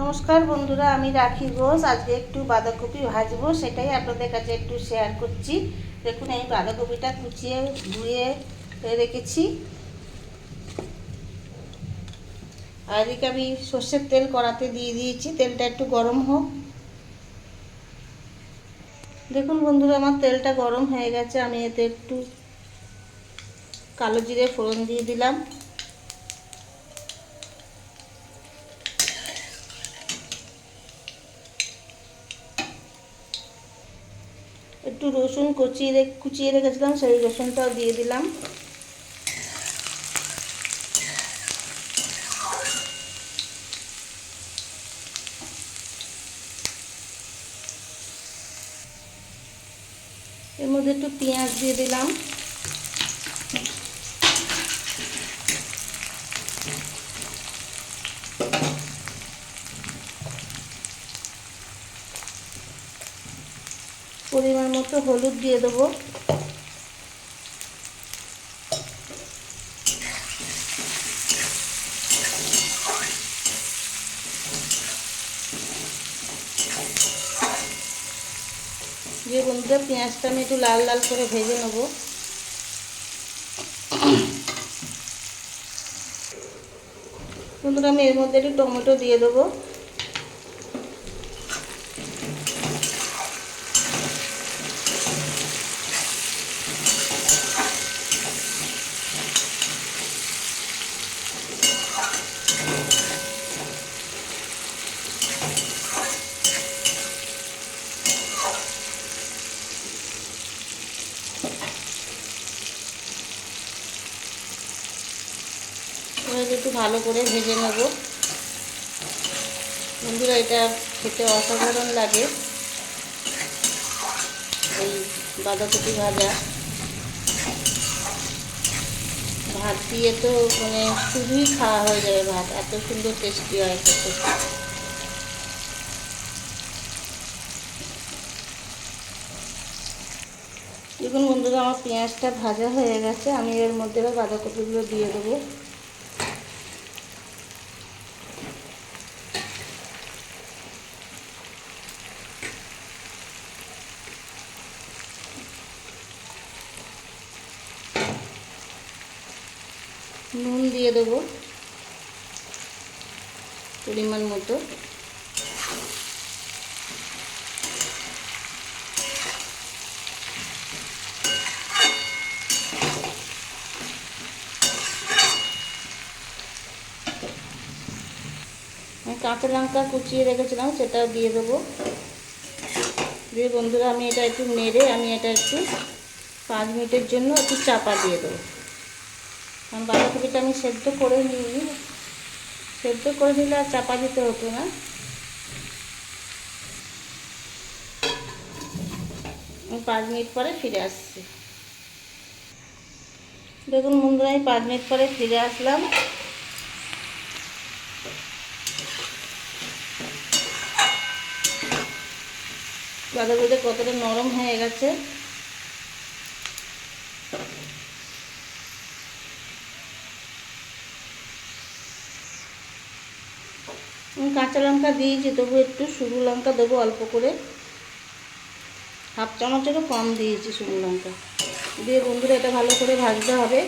নমস্কার বন্ধুরা, আমি রাখি ঘোষ। আজকে একটু বাঁধাকপি ভাজবো, সেটাই আপনাদের কাছে একটু শেয়ার করছি। দেখুন, এই বাঁধাকপিটা কুচিয়ে ধুয়ে রেখেছি। আর এদিকে আমি সর্ষের তেল কড়াতে দিয়ে দিয়েছি, তেলটা একটু গরম হোক। দেখুন বন্ধুরা, আমার তেলটা গরম হয়ে গেছে, আমি এতে একটু কালো জিরে ফোড়ন দিয়ে দিলাম। একটু রসুন কুচিয়ে কুচিয়ে রেখেছিলাম, সেই রসুনটাও দিয়ে দিলাম। এর মধ্যে একটু পেঁয়াজ দিয়ে দিলাম। পরিমাণ মতো হলুদ দিয়ে দেবো। যে বন্ধুরা, পেঁয়াজটা আমি একটু লাল লাল করে ভেজে নেব। বন্ধুরা, আমি এর মধ্যে একটু টমেটো দিয়ে দেবো। এবার একটু ভালো করে ভেজে নেব। বন্ধুরা, এটা খেতে অসাধারণ লাগে। এই বাঁধাকপি ভাজা। ভাত দিয়ে তো মানে শুধুই খাওয়া হয়ে যাবে ভাত, এত সুন্দর টেস্টি হয় খেতে। দেখুন বন্ধুরা, আমার পেঁয়াজটা ভাজা হয়ে গেছে, আমি এর মধ্যে বাঁধাকপিগুলো দিয়ে দেবো। নুন দিয়ে দেবো পরিমাণ মতো। কাঁচা লঙ্কা কুচিয়ে রেখেছিলাম, সেটাও দিয়ে দেবো। দিয়ে বন্ধুরা, আমি এটা একটু নেড়ে, আমি এটা একটু পাঁচ মিনিটের জন্য একটু চাপা দিয়ে দেবো। কারণ বাঁধাকপিটা আমি সেদ্ধ করে নিই সেদ্ধ করে নিলে আর চাপা দিতে হতো না। পাঁচ মিনিট পরে ফিরে আসছি। দেখুন বন্ধুরা, আমি পাঁচ মিনিট পরে ফিরে আসলাম। বাঁধাকপিটা কতটা নরম হয়ে গেছে। কাঁচা লঙ্কা দিয়েছি তবু একটু শুকনো লঙ্কা দেবো অল্প করে। হাফ চামচেরও কম দিয়েছি শুকনো লঙ্কা। দিয়ে বন্ধুরা, এটা ভালো করে ভাজতে হবে।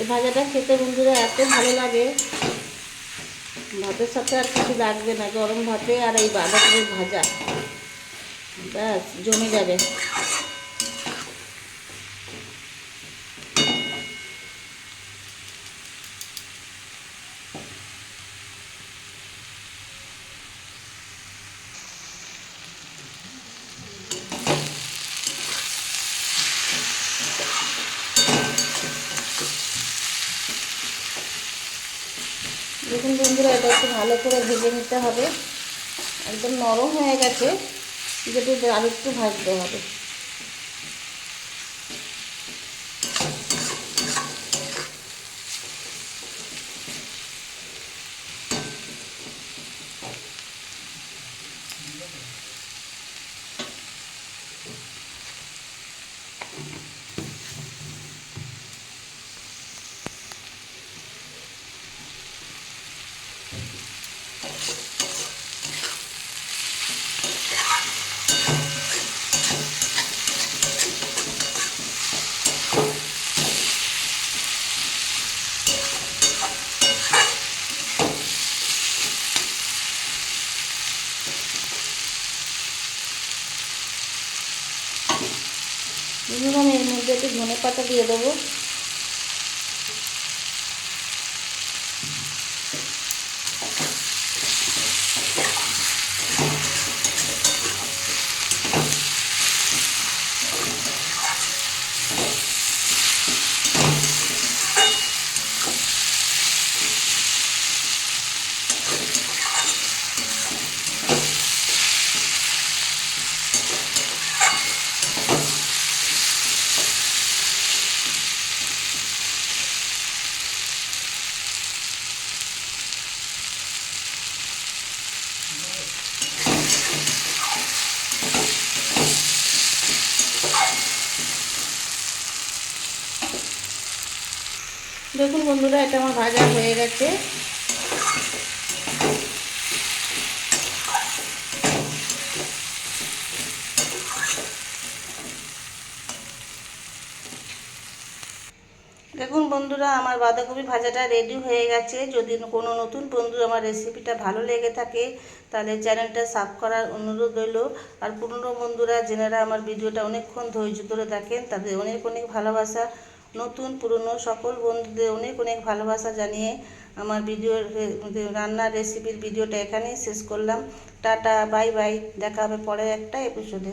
এই ভাজাটা খেতে বন্ধুরা এত ভালো লাগে। ভাতের সাথে আর কিছু লাগবে না, গরম ভাতে আর এই বাঁধাকপির ভাজা। ব্যাস, জমে যাবে। দেখুন বন্ধুরা, এটা একটু ভালো করে ভেজে নিতে হবে। একদম নরম হয়ে গেছে যেটু আর একটু ভাজতে হবে। এবার আমি এর মধ্যে একটু ধনে পাতা দিয়ে দেবো। দেখুন বন্ধুরা, এটা আমার ভাজা হয়ে গেছে। দেখুন বন্ধুরা, আমার বাঁধাকপি ভাজাটা রেডি হয়ে গেছে। যদি কোনো নতুন বন্ধু আমার রেসিপিটা ভালো লেগে থাকে, তাহলে চ্যানেলটা সাব করার অনুরোধ রইল। আর পুরনো বন্ধুরা, যেনারা আমার ভিডিওটা অনেকক্ষণ ধৈর্য ধরে দেখেন, তাদের অনেক অনেক ভালোবাসা। নতুন, পুরনো, সকল বন্ধুদের অনেক অনেক ভালোবাসা জানিয়ে আমার ভিডিও রান্নার রেসিপির ভিডিওটা এখানেই শেষ করলাম। টাটা বাই বাই দেখা হবে পরের একটা এপিসোডে